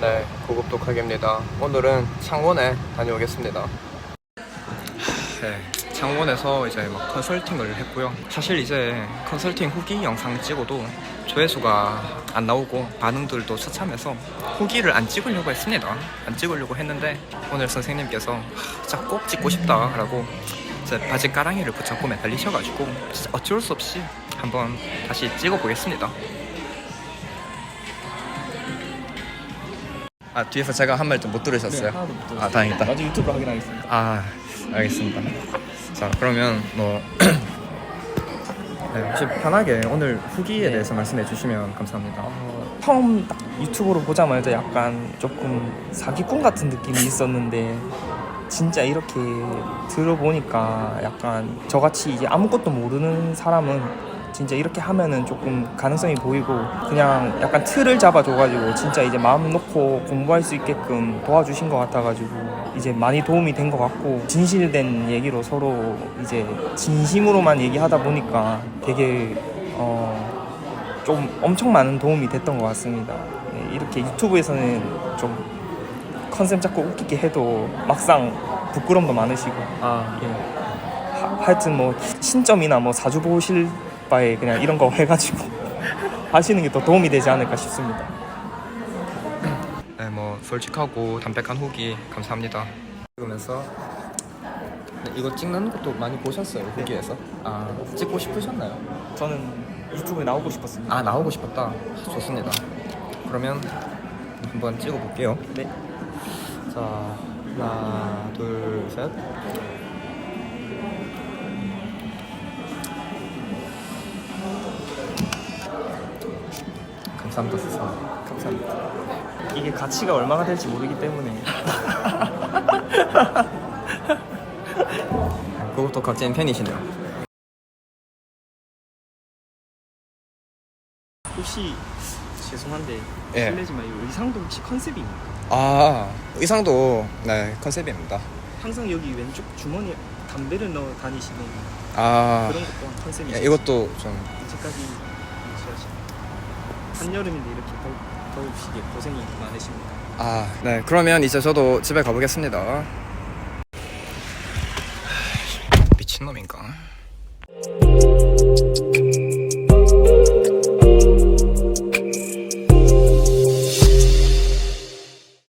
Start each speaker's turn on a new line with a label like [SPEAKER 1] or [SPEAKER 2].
[SPEAKER 1] 네, 고급도 가게입니다. 오늘은 창원에 다녀오겠습니다. 네, 창원에서 이제 막 컨설팅을 했고요. 사실 이제 컨설팅 후기 영상 찍어도 조회수가 안 나오고 반응들도 처참해서 후기를 안 찍으려고 했습니다. 안 찍으려고 했는데 오늘 선생님께서 하, 진짜 꼭 찍고 싶다라고 제 바지 가랑이를 붙잡고 매달리셔가지고 진짜 어쩔 수 없이 한번 다시 찍어보겠습니다. 아 뒤에서 제가 한 말 좀 못 들으셨어요?
[SPEAKER 2] 하나도 못 들었어요.
[SPEAKER 1] 아 다행이다.
[SPEAKER 2] 나중에 유튜브로 확인하겠습니다.
[SPEAKER 1] 아 알겠습니다. 자 그러면 뭐 네, 혹시 편하게 오늘 후기에
[SPEAKER 2] 네.
[SPEAKER 1] 대해서 말씀해 주시면 감사합니다.
[SPEAKER 2] 어, 처음 딱 유튜브로 보자마자 약간 조금 사기꾼 같은 느낌이 있었는데 진짜 이렇게 들어보니까 약간 저같이 이제 아무것도 모르는 사람은 진짜 이렇게 하면은 조금 가능성이 보이고 그냥 약간 틀을 잡아줘가지고 진짜 이제 마음 놓고 공부할 수 있게끔 도와주신 것 같아가지고 이제 많이 도움이 된 것 같고 진실된 얘기로 서로 이제 진심으로만 얘기하다 보니까 되게 어, 좀 엄청 많은 도움이 됐던 것 같습니다. 네, 이렇게 유튜브에서는 좀 컨셉 잡고 웃기게 해도 막상 부끄럼도 많으시고
[SPEAKER 1] 아
[SPEAKER 2] 예. 하, 하여튼 뭐 신점이나 뭐 사주 보실 바에 그냥 이런 거 해가지고 하시는 게 더 도움이 되지 않을까 싶습니다.
[SPEAKER 1] 네, 뭐 솔직하고 담백한 후기 감사합니다. 네, 이거 찍는 것도 많이 보셨어요 후기에서? 아 찍고 싶으셨나요?
[SPEAKER 2] 저는 유튜브에 나오고 싶었습니다.
[SPEAKER 1] 아 나오고 싶었다. 좋습니다. 그러면 한번 찍어볼게요.
[SPEAKER 2] 네.
[SPEAKER 1] 자 하나 둘 셋. 감사합니다 스사.
[SPEAKER 2] 감사합니다. 이게 가치가 얼마나 될지 모르기 때문에
[SPEAKER 1] 그것도 각자인 팬이시네요.
[SPEAKER 2] 혹시 죄송한데
[SPEAKER 1] 예.
[SPEAKER 2] 실례지만 이 의상도 혹시 컨셉입니까?
[SPEAKER 1] 아 의상도 네 컨셉입니다.
[SPEAKER 2] 항상 여기 왼쪽 주머니에 담배를 넣어 다니시는
[SPEAKER 1] 아
[SPEAKER 2] 그런 것도 한 컨셉이죠.
[SPEAKER 1] 예, 이것도 좀
[SPEAKER 2] 이제까지 유지하시는 한여름인데 이렇게 더, 더우시게 고생이 많으십니다.
[SPEAKER 1] 아, 네. 그러면 이제 저도 집에 가보겠습니다. 미친놈인가?